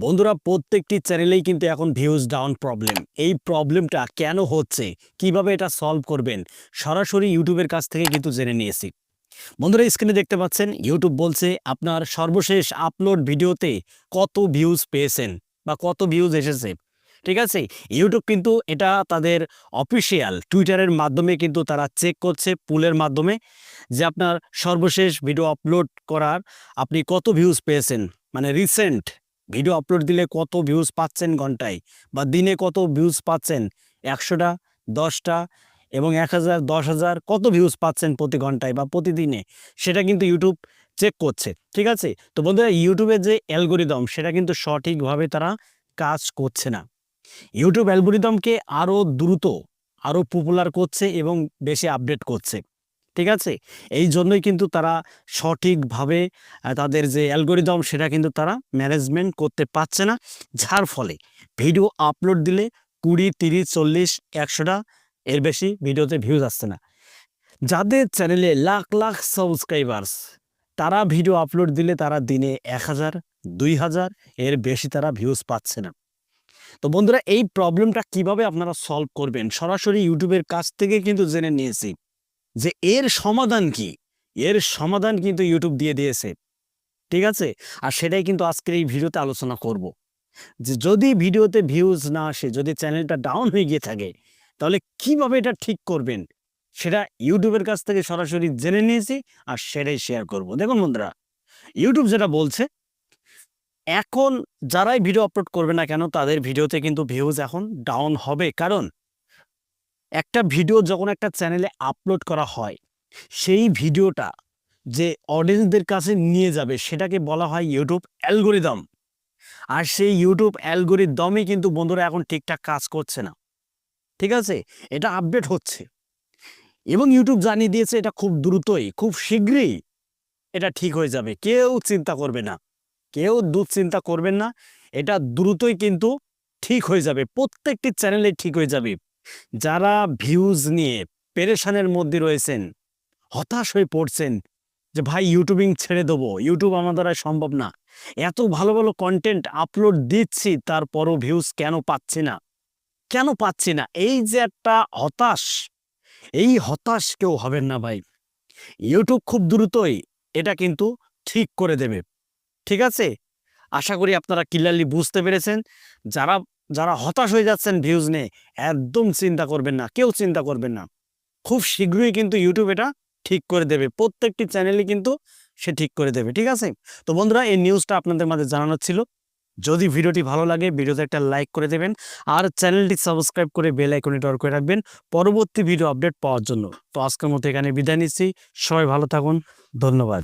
বন্ধুরা, প্রত্যেকটি চ্যানেলেই কিন্তু এখন ভিউজ ডাউন প্রবলেম এই প্রবলেমটা কেন হচ্ছে? কীভাবে এটা সলভ করবেন? সরাসরি ইউটিউবের কাছ থেকে কিন্তু জেনে নিয়েছি বন্ধুরা স্ক্রিনে দেখতে পাচ্ছেন, ইউটিউব বলছে আপনার সর্বশেষ আপলোড ভিডিওতে কত ভিউজ পেয়েছেন বা কত ভিউজ এসেছে। ঠিক আছে? ইউটিউব কিন্তু এটা তাদের অফিসিয়াল টুইটারের মাধ্যমে কিন্তু তারা চেক করছে, পুলের মাধ্যমে, যে আপনার সর্বশেষ ভিডিও আপলোড করার আপনি কত ভিউজ পেয়েছেন। মানে রিসেন্ট ভিডিও আপলোড দিলে কত ভিউজ পাচ্ছেন ঘন্টায়? বা দিনে কত ভিউজ পাচ্ছেন? একশোটা, দশটা এবং এক হাজার, দশ হাজার কত ভিউজ পাচ্ছেন প্রতি ঘন্টায় বা প্রতিদিনে? সেটা কিন্তু ইউটিউব চেক করছে, ঠিক আছে? তো বন্ধুরা ইউটিউবের যে অ্যালগোরিদম সেটা কিন্তু সঠিকভাবে তারা কাজ করছে না। ইউটিউব অ্যালগোরিদমকে আরও দ্রুত আরও পপুলার করছে এবং বেশি আপডেট করছে। ঠিক আছে? এই জন্যই কিন্তু তারা সঠিকভাবে তাদের যে অ্যালগোরিদম সেটা কিন্তু তারা ম্যানেজমেন্ট করতে পারছে না। যার ফলে ভিডিও আপলোড দিলে কুড়ি, তিরিশ, চল্লিশ একশোটা এর বেশি ভিডিওতে ভিউজ আসছে না। যাদের চ্যানেলে লাখ লাখ সাবস্ক্রাইবার্স তারা ভিডিও আপলোড দিলে তারা দিনে এক হাজার, দুই হাজার এর বেশি তারা ভিউজ পাচ্ছে না। তো বন্ধুরা, এই প্রবলেমটা কীভাবে আপনারা সলভ করবেন? সরাসরি ইউটিউবের কাছ থেকে কিন্তু জেনে নিয়েছি। যে এর সমাধান কি? এর সমাধান কিন্তু ইউটিউব দিয়ে দিয়েছে। ঠিক আছে? আর সেটাই কিন্তু আজকের এই ভিডিওতে আলোচনা করব। যে যদি ভিডিওতে ভিউজ না আসে, যদি চ্যানেলটা ডাউন হয়ে গিয়ে থাকে, তাহলে কীভাবে এটা ঠিক করবেন? সেটা ইউটিউবের কাছ থেকে সরাসরি জেনে নিয়েছি আর সেটাই শেয়ার করব। দেখুন বন্ধুরা ইউটিউব যেটা বলছে, এখন যারাই ভিডিও আপলোড করবে না কেন, তাদের ভিডিওতে কিন্তু ভিউজ এখন ডাউন হবে। কারণ একটা ভিডিও যখন একটা চ্যানেলে আপলোড করা হয়, সেই ভিডিওটা যে অডিয়েন্সদের কাছে নিয়ে যাবে, সেটাকে বলা হয় ইউটিউব অ্যালগোরিদম আর সেই ইউটিউব অ্যালগোরিদমই কিন্তু বন্ধুরা এখন ঠিকঠাক কাজ করছে না। ঠিক আছে? এটা আপডেট হচ্ছে। এবং ইউটিউব জানিয়ে দিয়েছে এটা খুব দ্রুতই, খুব শীঘ্রই এটা ঠিক হয়ে যাবে। কেউ চিন্তা করবে না। কেউ দুশ্চিন্তা করবেন না। এটা দ্রুতই কিন্তু ঠিক হয়ে যাবে। প্রত্যেকটি চ্যানেলে ঠিক হয়ে যাবে। যারা ভিউজ নিয়ে পেরেশানের মধ্যে রয়েছেন, হতাশ হয়ে পড়ছেন যে, ভাই ইউটিউবিং ছেড়ে দেবো। ইউটিউব আমার দ্বারা সম্ভব না। এত ভালো ভালো কন্টেন্ট আপলোড দিচ্ছি, তারপরও ভিউজ কেন পাচ্ছি না? কেন পাচ্ছি না? এই যে একটা হতাশ, এই হতাশ কেউ হবেন না, ভাই। ইউটিউব খুব দ্রুতই এটা কিন্তু ঠিক করে দেবে। ঠিক আছে? আশা করি আপনারা ক্লিয়ারলি বুঝতে পেরেছেন। যারা যারা হতাশ হয়ে যাচ্ছেন ভিউজ নিয়ে, একদম চিন্তা করবেন না, কেউ চিন্তা করবেন না। খুব শীঘ্রই কিন্তু ইউটিউব এটা ঠিক করে দেবে, প্রত্যেকটি চ্যানেলই কিন্তু সে ঠিক করে দেবে, ঠিক আছে? তো বন্ধুরা, এই নিউজটা আপনাদের মাঝে জানানোর ছিল। যদি ভিডিওটি ভালো লাগে, ভিডিওতে একটা লাইক করে দেবেন আর চ্যানেলটি সাবস্ক্রাইব করে বেল আইকনে টর করে রাখবেন পরবর্তী ভিডিও আপডেট পাওয়ার জন্য। তো আজকের মতো এখানে বিদায় নিচ্ছি। সবাই ভালো থাকুন। ধন্যবাদ।